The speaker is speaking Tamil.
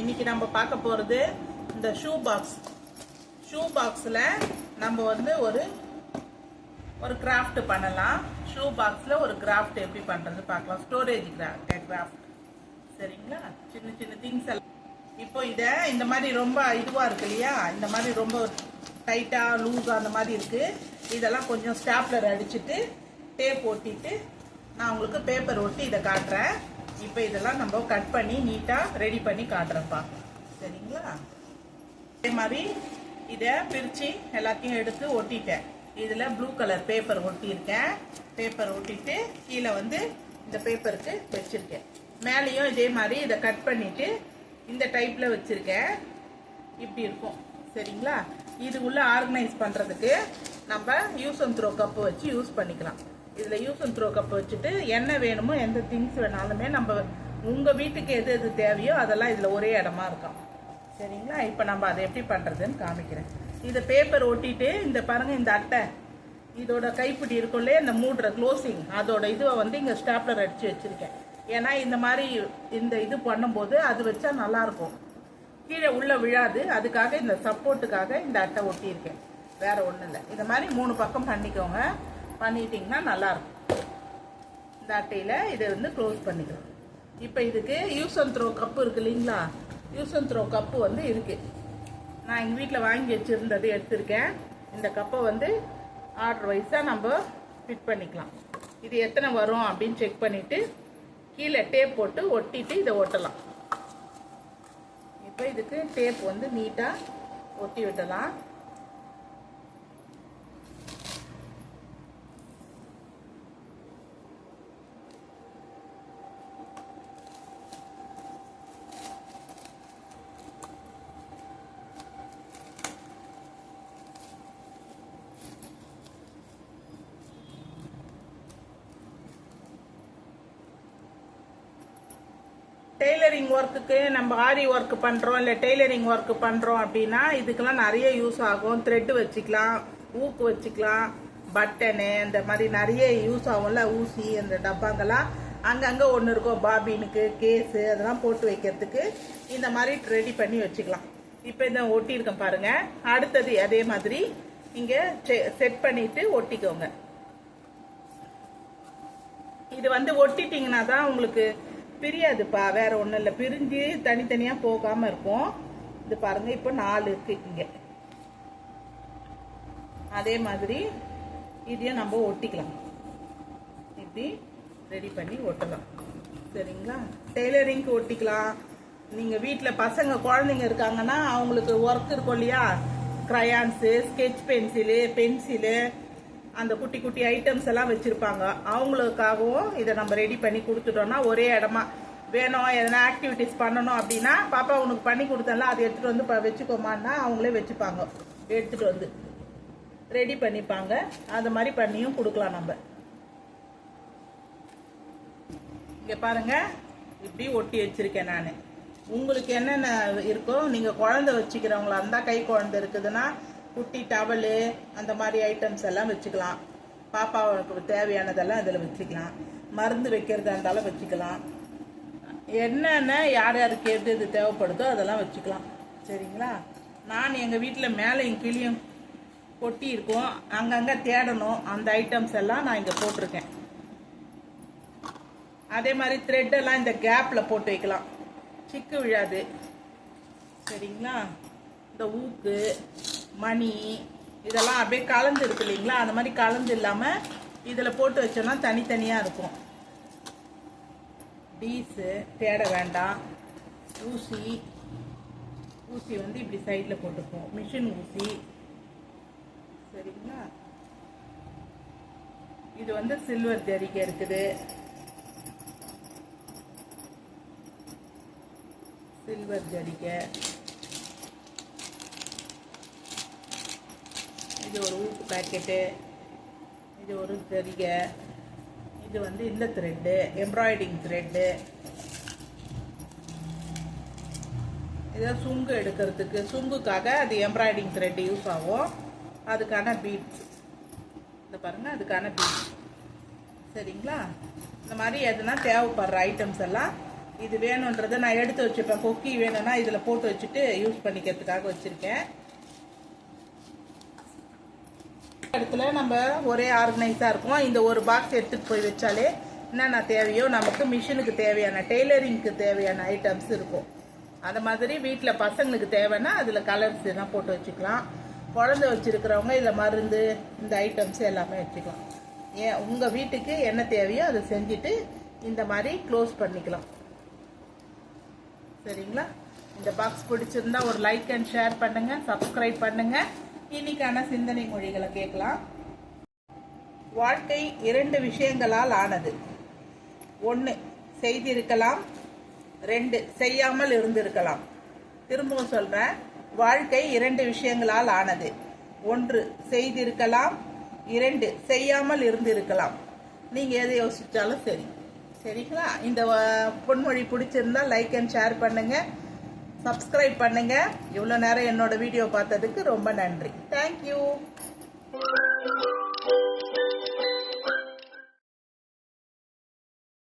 இன்னைக்கு நம்ம பார்க்க போகிறது இந்த ஷூ பாக்ஸ் ஷூ பாக்ஸில் நம்ம வந்து ஒரு ஒரு கிராஃப்ட் பண்ணலாம். ஷூ பாக்ஸில் ஒரு கிராஃப்ட் எப்படி பண்ணுறது பார்க்கலாம். ஸ்டோரேஜ் கிராஃப்ட் சரிங்களா? சின்ன சின்ன திங்ஸ் எல்லாம். இப்போ இதை இந்த மாதிரி ரொம்ப இதுவாக இருக்கு இல்லையா? இந்த மாதிரி ரொம்ப டைட்டாக லூஸாக அந்த மாதிரி இருக்குது இதெல்லாம் கொஞ்சம் ஸ்டாப்லர் அடிச்சுட்டு டேப் ஓட்டிட்டு நான் உங்களுக்கு பேப்பர் ஒட்டி இதை காட்டுறேன். இப்போ இதெல்லாம் நம்ம கட் பண்ணி நீட்டாக ரெடி பண்ணி காட்டுறேன்ப்பா. சரிங்களா? அதே மாதிரி இதை பிரித்து எல்லாத்தையும் எடுத்து ஒட்டிட்டேன். இதில் ப்ளூ கலர் பேப்பர் ஒட்டியிருக்கேன். பேப்பர் ஒட்டிட்டு கீழே வந்து இந்த பேப்பருக்கு வச்சுருக்கேன். மேலேயும் இதே மாதிரி இதை கட் பண்ணிவிட்டு இந்த டைப்பில் வச்சுருக்கேன். இப்படி இருக்கும். சரிங்களா? இது உள்ள ஆர்கனைஸ் பண்ணுறதுக்கு நம்ம யூஸ் அண்ட் த்ரோ கப்பு வச்சு யூஸ் பண்ணிக்கலாம். இதில் யூஸ் அண்ட் த்ரோ கப் வச்சுட்டு என்ன வேணுமோ எந்த திங்ஸ் வேணாலுமே நம்ம உங்கள் வீட்டுக்கு எது எது தேவையோ அதெல்லாம் இதில் ஒரே இடமா இருக்கும். சரிங்களா? இப்போ நம்ம அதை எப்படி பண்ணுறதுன்னு காமிக்கிறேன். இதை பேப்பர் ஒட்டிட்டு இந்த பாருங்கள் இந்த அட்டை. இதோட கைப்பிடி இருக்குள்ளே இந்த மூடுற க்ளோசிங் அதோட இதுவை வந்து இங்கே ஸ்டாப்லர் அடித்து வச்சுருக்கேன். ஏன்னா இந்த மாதிரி இந்த இது பண்ணும்போது அது வச்சா நல்லாயிருக்கும். கீழே உள்ளே விழாது. அதுக்காக இந்த சப்போர்ட்டுக்காக இந்த அட்டை ஒட்டியிருக்கேன். வேறு ஒன்றும் இல்லை. இந்த மாதிரி மூணு பக்கம் பண்ணிக்கோங்க. பண்ணிட்டீங்கன்னா நல்லாயிருக்கும். இந்த அட்டையில் இதை வந்து க்ளோஸ் பண்ணிக்கலாம் இப்போ இதுக்கு யூஸ் அண்ட் த்ரோ கப்பு இருக்கு இல்லைங்களா? யூஸ் அண்ட் த்ரோ கப்பு வந்து இருக்குது நான் எங்கள் வீட்டில் வாங்கி வச்சுருந்தது எடுத்திருக்கேன். இந்த கப்பை வந்து ஆர்டர் வைஸாக நம்ம ஃபிட் பண்ணிக்கலாம். இது எத்தனை வரும் அப்படின்னு செக் பண்ணிவிட்டு கீழே டேப் போட்டு ஒட்டிட்டு இதை ஒட்டலாம். இப்போ இதுக்கு டேப் வந்து நீட்டாக ஒட்டி விடலாம். டெய்லரிங் ஒர்க்குக்கு நம்ம ஆரி ஒர்க் பண்ணுறோம் இல்லை டெய்லரிங் ஒர்க் பண்ணுறோம் அப்படின்னா இதுக்கெல்லாம் நிறைய யூஸ் ஆகும். த்ரெட்டு வச்சுக்கலாம் ஊக்கு வச்சுக்கலாம் பட்டனு இந்த மாதிரி நிறைய யூஸ் ஆகும்ல ஊசி அந்த டப்பாங்கெல்லாம். அங்கங்கே ஒன்று இருக்கும் பாபினுக்கு கேஸு அதெல்லாம் போட்டு வைக்கிறதுக்கு. இந்த மாதிரி ரெடி பண்ணி வச்சுக்கலாம். இப்போ இந்த ஒட்டியிருக்கேன் பாருங்க. அடுத்தது அதே மாதிரி இங்கே செட் பண்ணிவிட்டு ஒட்டிக்கோங்க. இது வந்து ஒட்டிட்டிங்கன்னா தான் உங்களுக்கு பிரியாதுப்பா வேற ஒன்றும் இல்லை. பிரிஞ்சு தனித்தனியாக போகாமல் இருக்கும் இது பாருங்க இப்போ நாலு இருக்கு இங்கே. அதே மாதிரி இதையும் நம்ம ஒட்டிக்கலாம். இப்படி ரெடி பண்ணி ஒட்டலாம். சரிங்களா? டெய்லரிங்க்கு ஒட்டிக்கலாம். நீங்கள் வீட்டில் பசங்க குழந்தைங்க இருக்காங்கன்னா அவங்களுக்கு ஒர்க் இருக்கும் இல்லையா? க்ரையான்ஸு ஸ்கெட்ச் பென்சிலு பென்சிலு அந்த குட்டி குட்டி ஐட்டம்ஸ் எல்லாம் வச்சுருப்பாங்க. அவங்களுக்காகவும் இதை நம்ம ரெடி பண்ணி கொடுத்துட்டோம்னா ஒரே இடமா. வேணும் எதனா ஆக்டிவிட்டிஸ் பண்ணணும் அப்படின்னா பாப்பா உனக்கு பண்ணி கொடுத்தல அதை எடுத்துகிட்டு வந்து வச்சுக்கோமான்னா அவங்களே வச்சுப்பாங்க. எடுத்துகிட்டு வந்து. ரெடி பண்ணிப்பாங்க. அந்த மாதிரி பண்ணியும் கொடுக்கலாம் நம்ம. இங்கே பாருங்கள் இப்படி ஒட்டி வச்சுருக்கேன் நான். உங்களுக்கு என்னென்ன இருக்கோ நீங்கள் குழந்தை வச்சுக்கிறவங்களா இருந்தால் கை குழந்தை இருக்குதுன்னா குட்டி டவலு அந்த மாதிரி ஐட்டம்ஸ் எல்லாம் வச்சுக்கலாம். பாப்பாவுக்கு தேவையானதெல்லாம் இதில் வச்சுக்கலாம். மருந்து வைக்கிறதா இருந்தாலும் வச்சுக்கலாம். என்னென்ன யார் யாருக்கு எது எது தேவைப்படுதோ அதெல்லாம் வச்சுக்கலாம். சரிங்களா? நான் எங்கள் வீட்டில் மேலேயும் கிளியும் கொட்டி இருக்கும். அங்கங்கே தேடணும். அந்த ஐட்டம்ஸ் எல்லாம் நான் இங்கே போட்டிருக்கேன். அதே மாதிரி த்ரெட்டெல்லாம் இந்த கேப்பில் போட்டு வைக்கலாம். சிக்கு விழாது. சரிங்களா? இந்த ஊக்கு மணி இதெல்லாம் அப்படியே கலந்து இருக்கு இல்லைங்களா? அந்த மாதிரி கலந்து இல்லாமல் இதில் போட்டு வச்சோன்னா தனித்தனியாக இருக்கும். டீஸு தேட வேண்டாம். ஊசி ஊசி வந்து இப்படி சைடில் போட்டுப்போம். மிஷின் ஊசி. சரிங்களா? இது வந்து சில்வர் ஜரிகை இருக்குது. சில்வர் ஜரிகை இது ஒரு உப்பு பாக்கெட்டு இது ஒரு ஜரிகை இது வந்து இந்த த்ரெட்டு எம்ப்ராய்டிங் த்ரெட்டு இதை சுங்கு எடுக்கிறதுக்கு சுங்குக்காக அது எம்ப்ராய்டிங் த்ரெட் யூஸ் ஆகும். அதுக்கான பீட்ஸ் இந்த பாருங்கள் அதுக்கான பீட்ஸ் சரிங்களா? இந்த மாதிரி எதுனா தேவைப்படுற ஐட்டம்ஸ் எல்லாம் இது வேணுன்றதை நான் எடுத்து வச்சுப்பேன். கொக்கி வேணும்னா இதில் போட்டு வச்சுட்டு யூஸ் பண்ணிக்கிறதுக்காக வச்சுருக்கேன். இடத்துல நம்ம ஒரே ஆர்கனைஸாக இருக்கும். இந்த ஒரு பாக்ஸ் எடுத்துகிட்டு போய் வச்சாலே என்னென்ன தேவையோ நமக்கு மிஷினுக்கு தேவையான டெய்லரிங்க்கு தேவையான ஐட்டம்ஸ் இருக்கும். அந்த மாதிரி வீட்டில் பசங்களுக்கு தேவைன்னா அதில் கலர்ஸ் எல்லாம் போட்டு வச்சுக்கலாம். குழந்தை வச்சுருக்கிறவங்க இதில் மருந்து இந்த ஐட்டம்ஸ் எல்லாமே வச்சுக்கலாம். ஏன் உங்கள் வீட்டுக்கு என்ன தேவையோ அதை செஞ்சுட்டு இந்த மாதிரி க்ளோஸ் பண்ணிக்கலாம். சரிங்களா? இந்த பாக்ஸ் பிடிச்சிருந்தா ஒரு லைக் அண்ட் ஷேர் பண்ணுங்கள் சப்ஸ்கிரைப் பண்ணுங்கள் இன்னைக்கான சிந்தனை மொழிகளை கேட்கலாம். வாழ்க்கை இரண்டு விஷயங்களால் ஆனது. ஒன்று செய்திருக்கலாம். ரெண்டு செய்யாமல் இருந்திருக்கலாம். திரும்பவும் சொல்கிறேன் வாழ்க்கை இரண்டு விஷயங்களால் ஆனது. ஒன்று செய்திருக்கலாம். இரண்டு செய்யாமல் இருந்திருக்கலாம். நீங்கள் எதை யோசித்தாலும் சரி. சரிங்களா? இந்த பொன்மொழி பிடிச்சிருந்தா லைக் அண்ட் ஷேர் பண்ணுங்கள் சப்ஸ்கிரைப் பண்ணுங்க. இவ்வளோ நேரம் என்னோட வீடியோ பார்த்ததுக்கு ரொம்ப நன்றி. தேங்க்யூ